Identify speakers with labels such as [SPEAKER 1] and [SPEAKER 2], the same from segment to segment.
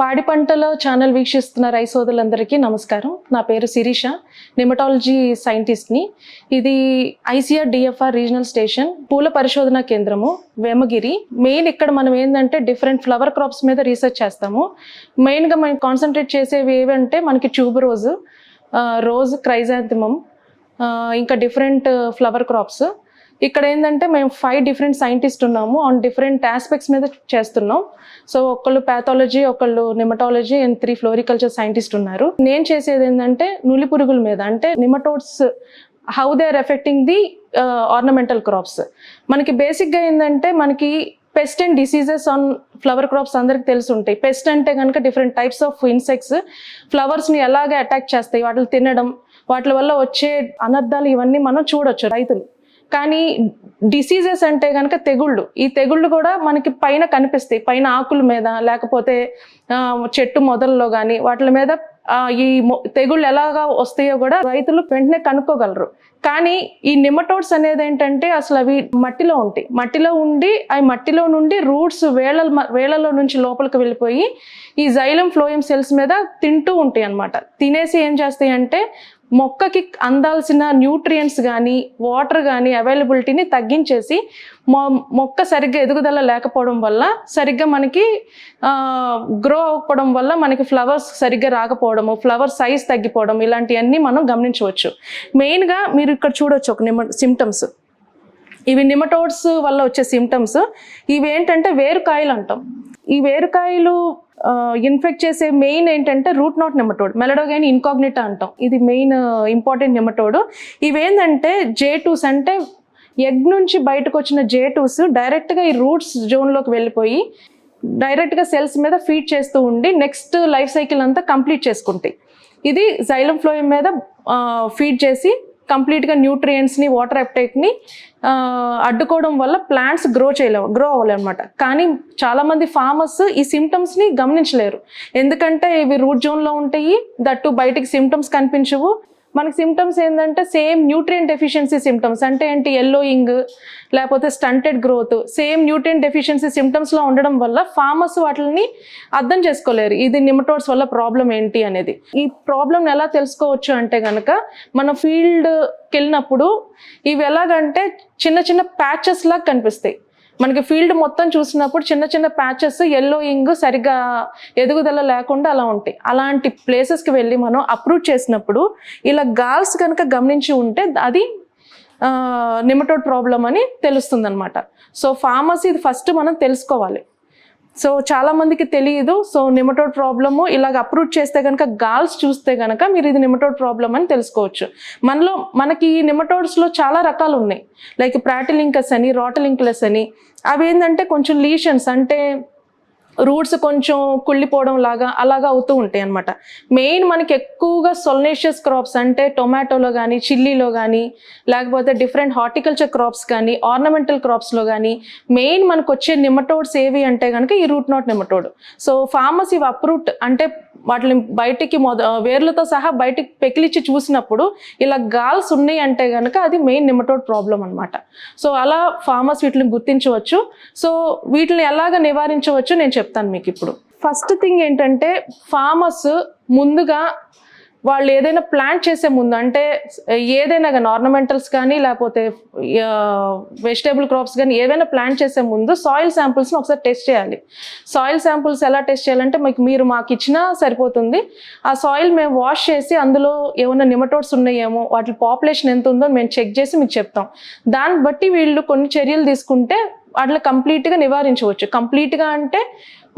[SPEAKER 1] పాడి పంటలో ఛానల్ వీక్షిస్తున్న రైసోదులందరికీ నమస్కారం. నా పేరు శిరీష నిమటాలజీ సైంటిస్ట్ని. ఇది ఐసీఆర్ డిఎఫ్ఆర్ రీజనల్ స్టేషన్ పూల పరిశోధన కేంద్రము వేమగిరి. మెయిన్ ఇక్కడ మనం ఏంటంటే డిఫరెంట్ ఫ్లవర్ క్రాప్స్ మీద రీసెర్చ్ చేస్తాము. మెయిన్గా మనం కాన్సన్ట్రేట్ చేసేవి ఏవంటే మనకి ట్యూబ్ రోజు రోజ్ క్రైజాంతిమం ఇంకా డిఫరెంట్ ఫ్లవర్ క్రాప్స్. ఇక్కడ ఏంటంటే మేము ఫైవ్ డిఫరెంట్ సైంటిస్ట్ ఉన్నాము. ఆన్ డిఫరెంట్ ఆస్పెక్ట్స్ మీద చేస్తున్నాం. సో ఒకళ్ళు ప్యాథాలజీ ఒకళ్ళు nematology and three floriculture scientist ఉన్నారు. నేను చేసేది ఏంటంటే నులి పురుగుల మీద అంటే nematodes how they are affecting the ornamental crops మనకి బేసిక్గా ఏంటంటే మనకి pest and diseases on flower crops అందరికి తెలిసి ఉంటాయి. పెస్ట్ అంటే కనుక డిఫరెంట్ టైప్స్ ఆఫ్ ఇన్సెక్ట్స్ ఫ్లవర్స్ని ఎలాగ అటాక్ చేస్తాయి? వాటిని తినడం వాటి వల్ల వచ్చే అనర్థాలు ఇవన్నీ మనం చూడొచ్చు రైతులు. కానీ డిసీజెస్ అంటే కనుక తెగుళ్ళు. ఈ తెగుళ్ళు కూడా మనకి పైన కనిపిస్తాయి. పైన ఆకుల మీద లేకపోతే చెట్టు మొదల్లో కానీ వాటి మీద ఈ తెగుళ్ళు ఎలాగా వస్తాయో కూడా రైతులు వెంటనే కనుక్కోగలరు. కానీ ఈ నిమటోడ్స్ అనేది ఏంటంటే అసలు అవి మట్టిలో ఉంటాయి. మట్టిలో ఉండి అవి మట్టిలో నుండి రూట్స్ వేళ వేళలో నుంచి లోపలికి వెళ్ళిపోయి ఈ జైలం ఫ్లోయం సెల్స్ మీద తింటూ ఉంటాయి అన్నమాట తినేసి ఏం చేస్తాయి అంటే మొక్కకి అందాల్సిన న్యూట్రియంట్స్ కానీ వాటర్ కానీ అవైలబిలిటీని తగ్గించేసి మొ మొక్క సరిగ్గా ఎదుగుదల లేకపోవడం వల్ల సరిగ్గా మనకి గ్రో అవ్వకపోవడం వల్ల మనకి ఫ్లవర్స్ సరిగ్గా రాకపోవడము ఫ్లవర్ సైజ్ తగ్గిపోవడం ఇలాంటివన్నీ మనం గమనించవచ్చు. మెయిన్గా మీరు ఇక్కడ చూడొచ్చు ఒక నిమ సిమ్టమ్స్ ఇవి నిమటోడ్స్ వల్ల వచ్చే సిమ్టమ్స్ ఇవి ఏంటంటే వేరుకాయలు అంటాం. ఈ వేరుకాయలు ఇన్ఫెక్ట్ చేసే మెయిన్ ఏంటంటే root knot nematode meloidogyne incognita అంటాం. ఇది మెయిన్ ఇంపార్టెంట్ నెమటోడ్ ఇవేంటంటే జే టూస్ అంటే ఎగ్ నుంచి బయటకు వచ్చిన జే టూస్ డైరెక్ట్గా ఈ రూట్స్ జోన్లోకి వెళ్ళిపోయి డైరెక్ట్గా సెల్స్ మీద ఫీడ్ చేస్తూ ఉండి నెక్స్ట్ లైఫ్ సైకిల్ అంతా కంప్లీట్ చేసుకుంటాయి. ఇది జైలం ఫ్లోయం మీద ఫీడ్ చేసి కంప్లీట్గా న్యూట్రియంట్స్ని వాటర్ అప్టేక్ని అడ్డుకోవడం వల్ల ప్లాంట్స్ గ్రో చేయలేవు గ్రో అవ్వలేమన్నమాట కానీ చాలామంది ఫార్మర్స్ ఈ సిమ్టమ్స్ని గమనించలేరు. ఎందుకంటే ఇవి రూట్ జోన్లో ఉంటాయి దట్టు బయటికి సిమ్టమ్స్ కనిపించవు. మనకి సిమ్టమ్స్ ఏంటంటే సేమ్ న్యూట్రియంట్ డెఫిషియన్సీ సిమ్టమ్స్ అంటే ఏంటి? ఎల్లోయింగ్ లేకపోతే stunted growth same nutrient deficiency సిమ్టమ్స్లో ఉండడం వల్ల ఫార్మర్స్ వాటిని అర్థం చేసుకోలేరు. ఇది నిమటోడ్స్ వల్ల ప్రాబ్లం ఏంటి అనేది. ఈ ప్రాబ్లం ఎలా తెలుసుకోవచ్చు అంటే కనుక మన ఫీల్డ్కి వెళ్ళినప్పుడు ఇవి ఎలాగంటే చిన్న చిన్న ప్యాచెస్ లాగా కనిపిస్తాయి. మనకి ఫీల్డ్ మొత్తం చూసినప్పుడు చిన్న చిన్న ప్యాచెస్ ఎల్లోయింగ్ సరిగ్గా ఎదుగుదల లేకుండా అలా ఉంటాయి. అలాంటి ప్లేసెస్కి వెళ్ళి మనం అప్రూవ్ చేసినప్పుడు ఇలా గాల్స్ కనుక గమనించి ఉంటే అది నిమటోడ్ ప్రాబ్లం అని తెలుస్తుంది అనమాట సో ఫార్మసీ ఇది ఫస్ట్ మనం తెలుసుకోవాలి. సో చాలా మందికి తెలియదు సో నిమటోడ్ ప్రాబ్లము ఇలాగ అప్రూవ్ చేస్తే కనుక గాల్స్ చూస్తే కనుక మీరు ఇది నిమటోడ్ ప్రాబ్లం అని తెలుసుకోవచ్చు. మనలో మనకి ఈ నిమటోడ్స్లో చాలా రకాలు ఉన్నాయి. లైక్ ప్రాటిలింకస్ అని రాటలింక్లెస్ అని అవి ఏంటంటే కొంచెం లీషన్స్ అంటే రూట్స్ కొంచెం కుళ్ళిపోవడం లాగా అలాగా అవుతూ ఉంటాయి అనమాట మెయిన్ మనకి ఎక్కువగా సొల్నేషియస్ క్రాప్స్ అంటే టొమాటోలో కానీ చిల్లీలో కానీ లేకపోతే డిఫరెంట్ హార్టికల్చర్ క్రాప్స్ కానీ ఆర్నమెంటల్ క్రాప్స్లో కానీ మెయిన్ మనకు వచ్చే నిమటోడ్స్ ఏవి అంటే కనుక ఈ root knot nematode. So farmers ఇవి అప్రూట్ అంటే వాటిని బయటికి మొద వేర్లతో సహా బయటికి పెకిలిచ్చి చూసినప్పుడు ఇలా గాల్స్ ఉన్నాయి అంటే కనుక అది మెయిన్ నిమటోడ్ ప్రాబ్లం అనమాట సో అలా ఫార్మర్స్ వీటిని గుర్తించవచ్చు. సో వీటిని ఎలాగ నివారించవచ్చు నేను చెప్తాను మీకు ఇప్పుడు. ఫస్ట్ థింగ్ ఏంటంటే ఫార్మర్స్ ముందుగా వాళ్ళు ఏదైనా ప్లాంట్ చేసే ముందు అంటే ఏదైనా కానీ ఆర్నమెంటల్స్ కానీ లేకపోతే వెజిటేబుల్ క్రాప్స్ కానీ ఏదైనా ప్లాంట్ చేసే ముందు సాయిల్ శాంపుల్స్ని ఒకసారి టెస్ట్ చేయాలి. సాయిల్ శాంపుల్స్ ఎలా టెస్ట్ చేయాలంటే మీకు మీరు మాకు ఇచ్చినా సరిపోతుంది. ఆ సాయిల్ మేము వాష్ చేసి అందులో ఏమైనా నిమటోడ్స్ ఉన్నాయేమో వాటి పాపులేషన్ ఎంత ఉందో మేము చెక్ చేసి మీకు చెప్తాం. దాన్ని బట్టి వీళ్ళు కొన్ని చర్యలు తీసుకుంటే వాటిని కంప్లీట్గా నివారించవచ్చు. కంప్లీట్గా అంటే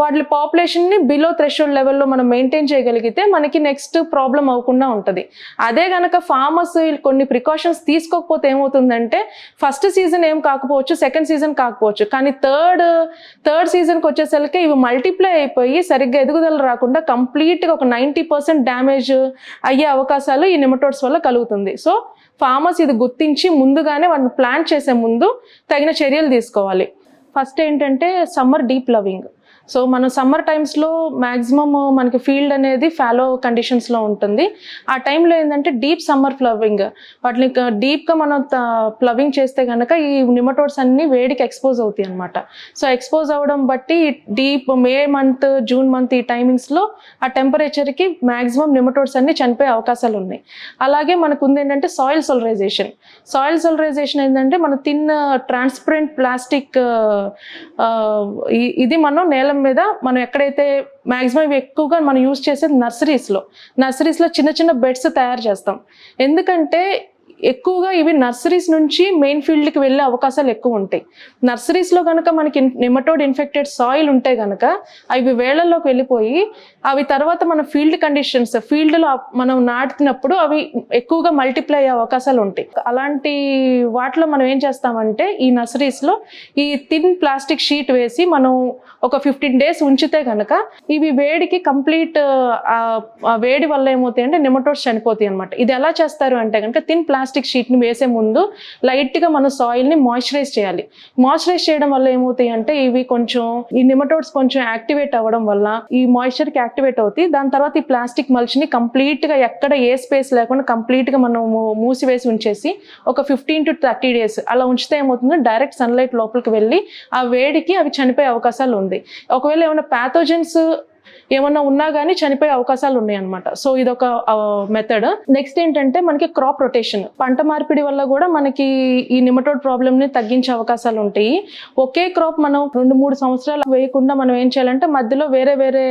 [SPEAKER 1] వాటి పాపులేషన్ని బిలో థ్రెషోల్డ్ లెవెల్లో మనం మెయింటైన్ చేయగలిగితే మనకి నెక్స్ట్ ప్రాబ్లం అవ్వకుండా ఉంటుంది. అదే గనక ఫార్మర్స్ కొన్ని ప్రికాషన్స్ తీసుకోకపోతే ఏమవుతుందంటే ఫస్ట్ సీజన్ ఏం కాకపోవచ్చు సెకండ్ సీజన్ కాకపోవచ్చు. కానీ థర్డ్ థర్డ్ సీజన్కి వచ్చేసరికి ఇవి మల్టిప్లై అయిపోయి సరిగ్గా ఎదుగుదల రాకుండా కంప్లీట్గా ఒక నైంటీ పర్సెంట్ డ్యామేజ్ అయ్యే అవకాశాలు ఈ నిమటోడ్స్ వల్ల కలుగుతుంది. సో ఫార్మర్స్ ఇది గుర్తించి ముందుగానే వాటిని ప్లాన్ చేసే ముందు తగిన చర్యలు తీసుకోవాలి. ఫస్ట్ ఏంటంటే సమ్మర్ డీప్ లవింగ్. సో మనం సమ్మర్ టైమ్స్లో మ్యాక్సిమమ్ మనకి ఫీల్డ్ అనేది ఫాలో కండిషన్స్లో ఉంటుంది. ఆ టైంలో ఏంటంటే డీప్ సమ్మర్ ఫ్లవింగ్. వాటిని డీప్గా మనం ప్లవింగ్ చేస్తే కనుక ఈ నిమటోడ్స్ అన్ని వేడికి ఎక్స్పోజ్ అవుతాయి అనమాట సో ఎక్స్పోజ్ అవ్వడం బట్టి deep May month June month ఈ టైమింగ్స్లో ఆ టెంపరేచర్కి మ్యాక్సిమం నిమటోడ్స్ అన్ని చనిపోయే అవకాశాలు ఉన్నాయి. అలాగే మనకు ఉంది ఏంటంటే సాయిల్ సోలరైజేషన్. సాయిల్ సోలరైజేషన్ ఏంటంటే మన తిన్న ట్రాన్స్పరెంట్ ప్లాస్టిక్ ఇది మనం నేల మీద మనం ఎక్కడైతే మ్యాక్సిమం ఎక్కువగా మనం యూజ్ చేసేది నర్సరీస్లో నర్సరీస్లో చిన్న చిన్న బెడ్స్ తయారు చేస్తాం. ఎందుకంటే ఎక్కువగా ఇవి నర్సరీస్ నుంచి మెయిన్ ఫీల్డ్కి వెళ్ళే అవకాశాలు ఎక్కువ ఉంటాయి. నర్సరీస్లో కనుక మనకి నిమటోడ్ ఇన్ఫెక్టెడ్ సాయిల్ ఉంటే కనుక అవి వేళల్లోకి వెళ్ళిపోయి అవి తర్వాత మన ఫీల్డ్ కండిషన్స్ ఫీల్డ్లో మనం నాటుతున్నప్పుడు అవి ఎక్కువగా మల్టిప్లై అయ్యే అవకాశాలు ఉంటాయి. అలాంటి వాటిలో మనం ఏం చేస్తామంటే ఈ నర్సరీస్లో ఈ థిన్ ప్లాస్టిక్ షీట్ వేసి మనం ఒక ఫిఫ్టీన్ డేస్ ఉంచితే కనుక ఇవి వేడికి కంప్లీట్ వేడి వల్ల ఏమవుతాయి అంటే నిమటోడ్స్ చనిపోతాయి అనమాట ఇది ఎలా చేస్తారు అంటే కనుక థిన్ ప్లాస్టిక్ ప్లాస్టిక్ షీట్ని వేసే ముందు లైట్గా మన సాయిల్ని మాయిశ్చరైజ్ చేయాలి. మాయిశ్చరైజ్ చేయడం వల్ల ఏమవుతాయి అంటే ఇవి కొంచెం ఈ నిమటోడ్స్ కొంచెం యాక్టివేట్ అవ్వడం వల్ల ఈ మాయిశ్చర్కి యాక్టివేట్ అవుతాయి. దాని తర్వాత ఈ ప్లాస్టిక్ మల్చిని కంప్లీట్గా ఎక్కడ ఏ స్పేస్ లేకుండా కంప్లీట్గా మనం మూ- మూసివేసి ఉంచేసి ఒక ఫిఫ్టీన్ టు థర్టీ డేస్ అలా ఉంచితే ఏమవుతుందో డైరెక్ట్ సన్లైట్ లోపలికి వెళ్ళి ఆ వేడికి అవి చనిపోయే అవకాశాలు ఉంది. ఒకవేళ ఏమైనా ప్యాథోజన్స్ ఏమన్నా ఉన్నా కానీ చనిపోయే అవకాశాలు ఉన్నాయన్నమాట. సో ఇదొక మెథడ్ నెక్స్ట్ ఏంటంటే మనకి క్రాప్ రొటేషన్ పంట మార్పిడి వల్ల కూడా మనకి ఈ నిమటోడ్ ప్రాబ్లమ్ని తగ్గించే అవకాశాలు ఉంటాయి. ఒకే క్రాప్ మనం రెండు మూడు సంవత్సరాలు వేయకుండా మనం ఏం చేయాలంటే మధ్యలో వేరే వేరే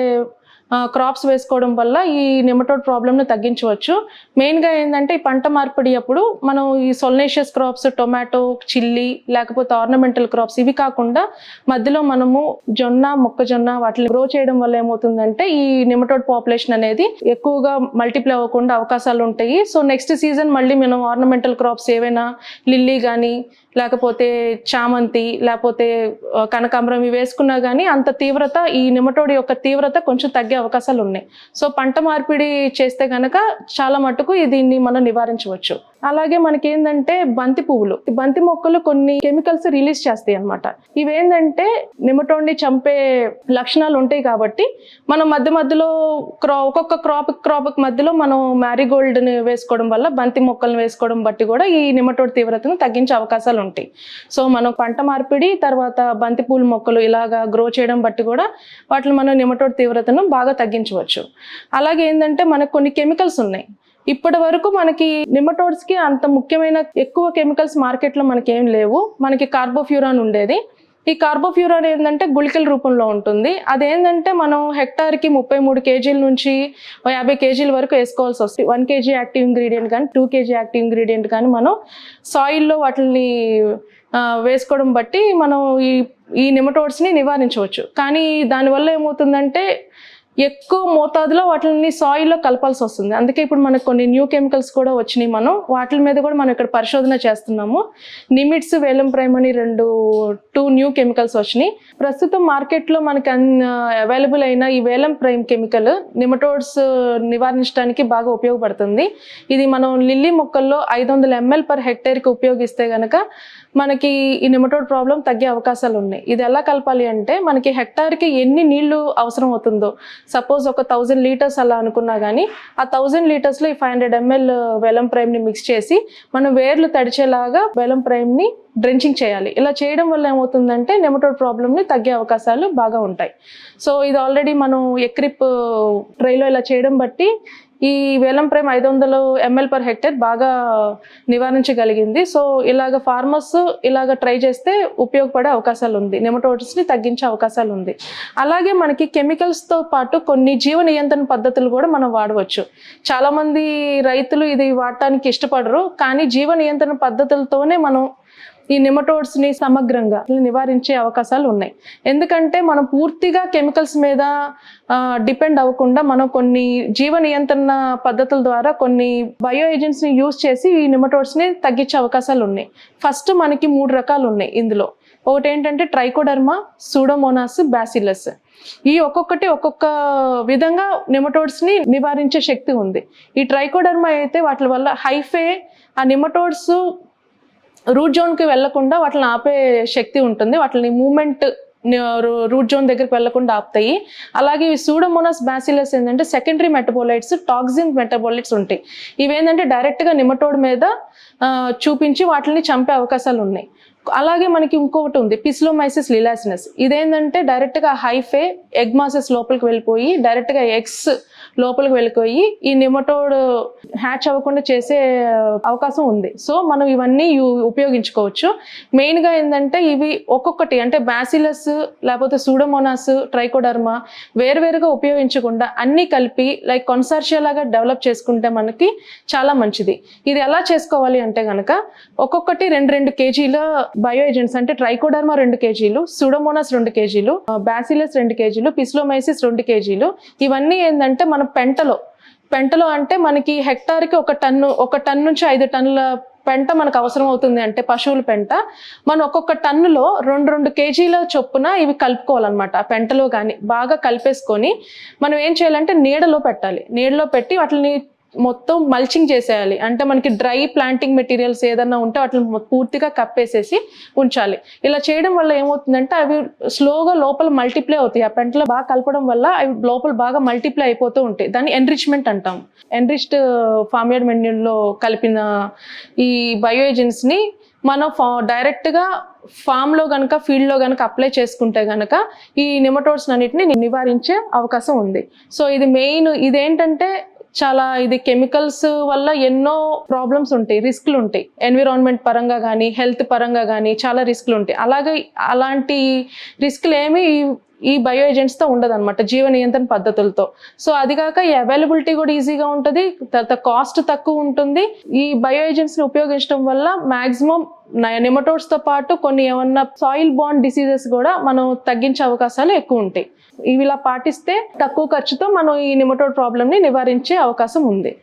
[SPEAKER 1] క్రాప్స్ వేసుకోవడం వల్ల ఈ నిమటోడ్ ప్రాబ్లమ్ను తగ్గించవచ్చు. మెయిన్గా ఏంటంటే ఈ పంట మార్పిడి అప్పుడు మనం ఈ సొల్నేషియస్ క్రాప్స్ టొమాటో చిల్లీ లేకపోతే ఆర్నమెంటల్ క్రాప్స్ ఇవి కాకుండా మధ్యలో మనము జొన్న మొక్కజొన్న వాటిని గ్రో చేయడం వల్ల ఏమవుతుందంటే ఈ నిమటోడ్ పాపులేషన్ అనేది ఎక్కువగా మల్టిప్లై అవ్వకుండా అవకాశాలు ఉంటాయి. సో నెక్స్ట్ సీజన్ మళ్ళీ మనం ఆర్నమెంటల్ క్రాప్స్ ఏవైనా లిల్లీ కానీ లేకపోతే చామంతి లేకపోతే కనకాంబరం ఇవి వేసుకున్నా కానీ అంత తీవ్రత ఈ నిమటోడి యొక్క తీవ్రత కొంచెం తగ్గే అవకాశాలు ఉన్నాయి. సో పంట మార్పిడి చేస్తే కనుక చాలా మటుకు దీన్ని మనం నివారించవచ్చు. అలాగే మనకి ఏంటంటే బంతి పువ్వులు. బంతి మొక్కలు కొన్ని కెమికల్స్ రిలీజ్ చేస్తాయి అన్నమాట. ఇవేంటంటే నిమటోడ్ని చంపే లక్షణాలు ఉంటాయి కాబట్టి మనం మధ్య మధ్యలో క్రా ఒక్కొక్క క్రాప్ క్రాప్ మధ్యలో మనం మ్యారీగోల్డ్ని వేసుకోవడం వల్ల బంతి మొక్కలను వేసుకోవడం బట్టి కూడా ఈ నిమటోడ్ తీవ్రతను తగ్గించే అవకాశాలు ఉంటాయి. సో మనం పంట మార్పిడి తర్వాత బంతిపూల మొక్కలు ఇలాగా గ్రో చేయడం బట్టి కూడా వాటిని మనం నిమటోడ్ తీవ్రతను బాగా తగ్గించవచ్చు. అలాగే ఏంటంటే మనకు కొన్ని కెమికల్స్ ఉన్నాయి. ఇప్పటి వరకు మనకి నిమటోడ్స్కి అంత ముఖ్యమైన ఎక్కువ కెమికల్స్ మార్కెట్లో మనకి ఏం లేవు. మనకి కార్బోఫ్యూరాన్ ఉండేది. ఈ కార్బోఫ్యూరాన్ ఏంటంటే గుళికల రూపంలో ఉంటుంది. అదేంటంటే మనం హెక్టార్కి ముప్పై మూడు కేజీల నుంచి యాభై కేజీల వరకు వేసుకోవాల్సి వస్తుంది. వన్ కేజీ యాక్టివ్ ఇంగ్రీడియంట్ కానీ టూ కేజీ యాక్టివ్ ఇంగ్రీడియంట్ కానీ మనం సాయిల్లో వాటిని వేసుకోవడం బట్టి మనం ఈ ఈ నిమటోడ్స్ని నివారించవచ్చు. కానీ దానివల్ల ఏమవుతుందంటే ఎక్కువ మోతాదులో వాటిని సాయిల్లో కలపాల్సి వస్తుంది. అందుకే ఇప్పుడు మనకు కొన్ని న్యూ కెమికల్స్ కూడా వచ్చినాయి మనం. వాటి మీద కూడా మనం ఇక్కడ పరిశోధన చేస్తున్నాము. నిమిట్స్ వేలం ప్రైమ్ అని రెండు టూ న్యూ కెమికల్స్ వచ్చినాయి. ప్రస్తుతం మార్కెట్లో మనకి అవైలబుల్ అయిన ఈ వేలం ప్రైమ్ కెమికల్ నిమటోడ్స్ నివారించడానికి బాగా ఉపయోగపడుతుంది. ఇది మనం లిల్లీ మొక్కల్లో ఐదు వందల ఎంఎల్ పర్ హెక్టేర్కి ఉపయోగిస్తే కనుక మనకి ఈ నిమటోడ్ ప్రాబ్లం తగ్గే అవకాశాలు ఉన్నాయి. ఇది ఎలా కలపాలి అంటే మనకి హెక్టార్కి ఎన్ని నీళ్ళు అవసరం అవుతుందో. సపోజ్ ఒక థౌజండ్ లీటర్స్ అలా అనుకున్నా కానీ ఆ థౌజండ్ లీటర్స్లో ఈ ఫైవ్ హండ్రెడ్ ఎంఎల్ వెలం ప్రైమ్ని మిక్స్ చేసి మనం వేర్లు తడిచేలాగా వెలం ప్రైమ్ని డ్రెంచింగ్ చేయాలి. ఇలా చేయడం వల్ల ఏమవుతుందంటే నెమటోడ్ ప్రాబ్లమ్ని తగ్గే అవకాశాలు బాగా ఉంటాయి. సో ఇది ఆల్రెడీ మనం ఎక్రిప్ ట్రైలో ఇలా చేయడం బట్టి ఈ వేలం ప్రైమ్ ఐదు వందలు ఎంఎల్ పర్ హెక్టర్ బాగా నివారించగలిగింది. సో ఇలాగ ఫార్మర్స్ ఇలాగ ట్రై చేస్తే ఉపయోగపడే అవకాశాలు ఉంది. నెమటోటిస్ని తగ్గించే అవకాశాలు ఉంది. అలాగే మనకి కెమికల్స్తో పాటు కొన్ని జీవ నియంత్రణ పద్ధతులు కూడా మనం వాడవచ్చు. చాలామంది రైతులు ఇది వాడటానికి ఇష్టపడరు. కానీ జీవ నియంత్రణ పద్ధతులతోనే మనం ఈ నిమటోడ్స్ని సమగ్రంగా నివారించే అవకాశాలు ఉన్నాయి. ఎందుకంటే మనం పూర్తిగా కెమికల్స్ మీద డిపెండ్ అవ్వకుండా మనం కొన్ని జీవ నియంత్రణ పద్ధతుల ద్వారా కొన్ని బయో ఏజెంట్స్ని యూజ్ చేసి ఈ నిమటోడ్స్ని తగ్గించే అవకాశాలు ఉన్నాయి. ఫస్ట్ మనకి మూడు రకాలు ఉన్నాయి ఇందులో. ఒకటి ఏంటంటే ట్రైకోడర్మా సూడోమోనాస్ బ్యాసిలస్ ఈ ఒక్కొక్కటి ఒక్కొక్క విధంగా నిమటోడ్స్ని నివారించే శక్తి ఉంది. ఈ ట్రైకోడర్మా అయితే వాటి వల్ల హైఫే ఆ నిమటోడ్స్ రూట్ జోన్కి వెళ్ళకుండా వాటిని ఆపే శక్తి ఉంటుంది. వాటిని మూమెంట్ రూట్ జోన్ దగ్గరికి వెళ్ళకుండా ఆపుతాయి. అలాగే ఈ సూడోమోనాస్ బ్యాసిలస్ ఏంటంటే సెకండరీ మెటబోలైట్స్ టాక్సిన్ మెటబోలైట్స్ ఉంటాయి. ఇవేంటంటే డైరెక్ట్గా నిమటోడ్ మీద చూపించి వాటిని చంపే అవకాశాలు ఉన్నాయి అలాగే మనకి ఇంకొకటి ఉంది పిస్లోమైసిస్ లిలాసినస్ ఇదేంటంటే డైరెక్ట్గా హైఫే ఎగ్ మాసెస్ లోపలికి వెళ్ళిపోయి డైరెక్ట్గా ఎగ్స్ లోపలికి వెళ్ళిపోయి ఈ నిమటోడ్ హ్యాచ్ అవ్వకుండా చేసే అవకాశం ఉంది. సో మనం ఇవన్నీ ఉపయోగించుకోవచ్చు. మెయిన్గా ఏంటంటే ఇవి ఒక్కొక్కటి అంటే బ్యాసిలస్ లేకపోతే సూడోమోనాస్ ట్రైకోడర్మా వేరువేరుగా ఉపయోగించకుండా అన్నీ కలిపి లైక్ కొన్సార్షియా లాగా డెవలప్ చేసుకుంటే మనకి చాలా మంచిది. ఇది ఎలా చేసుకోవాలి అంటే కనుక ఒక్కొక్కటి రెండు రెండు కేజీల బయో ఏజెంట్స్ అంటే ట్రైకోడర్మా రెండు కేజీలు సూడోమోనాస్ రెండు కేజీలు బ్యాసిలస్ రెండు కేజీలు పిస్లోమైసిస్ రెండు కేజీలు. ఇవన్నీ ఏంటంటే మన పెంటలో. పెంటలో అంటే మనకి హెక్టార్కి ఒక టన్ను ఒక టన్ నుంచి ఐదు టన్నుల పెంట మనకు అవసరం అవుతుంది అంటే పశువుల పెంట. మనం ఒక్కొక్క టన్నులో రెండు రెండు కేజీల చొప్పున ఇవి కలుపుకోవాలన్నమాట ఆ పెంటలో కానీ బాగా కలిపేసుకొని మనం ఏం చేయాలంటే నీడలో పెట్టాలి. నీడలో పెట్టి వాటిని మొత్తం మల్చింగ్ చేసేయాలి. అంటే మనకి డ్రై ప్లాంటింగ్ మెటీరియల్స్ ఏదన్నా ఉంటే వాటిని పూర్తిగా కప్పేసేసి ఉంచాలి. ఇలా చేయడం వల్ల ఏమవుతుందంటే అవి స్లోగా లోపల మల్టిప్లై అవుతాయి. ఆ పెంటలో బాగా కలపడం వల్ల అవి లోపల బాగా మల్టిప్లై అయిపోతూ ఉంటాయి. దాన్ని ఎన్రిచ్మెంట్ అంటాం. ఎన్రిచ్డ్ ఫార్మ్యార్డ్ మెన్యూల్లో కలిపిన ఈ బయో ఏజెంట్స్ని మనం ఫా డైరెక్ట్గా ఫామ్లో కనుక ఫీల్డ్లో కనుక అప్లై చేసుకుంటే కనుక ఈ నిమటోడ్స్ అన్నిటిని నివారించే అవకాశం ఉంది. సో ఇది మెయిన్ ఇదేంటంటే చాలా ఇది కెమికల్స్ వల్ల ఎన్నో ప్రాబ్లమ్స్ ఉంటాయి రిస్క్లు ఉంటాయి. ఎన్విరాన్మెంట్ పరంగా కానీ హెల్త్ పరంగా కానీ చాలా రిస్క్లు ఉంటాయి. అలాగే అలాంటి రిస్క్లు ఏమి ఈ- బయో ఏజెంట్స్తో ఉండదు అనమాట జీవ నియంత్రణ పద్ధతులతో. సో అది కాక ఈ అవైలబిలిటీ కూడా ఈజీగా ఉంటుంది తర్వాత కాస్ట్ తక్కువ ఉంటుంది. ఈ బయో ఏజెంట్స్ని ఉపయోగించడం వల్ల మ్యాక్సిమం నెమటోడ్స్తో పాటు కొన్ని ఏమన్నా సాయిల్ బాండ్ డిసీజెస్ కూడా మనం తగ్గించే అవకాశాలు ఎక్కువ ఉంటాయి. ఇవి ఇలా పాటిస్తే తక్కువ ఖర్చుతో మనం ఈ నిమటోడ్ ప్రాబ్లమ్ని నివారించే అవకాశం ఉంది.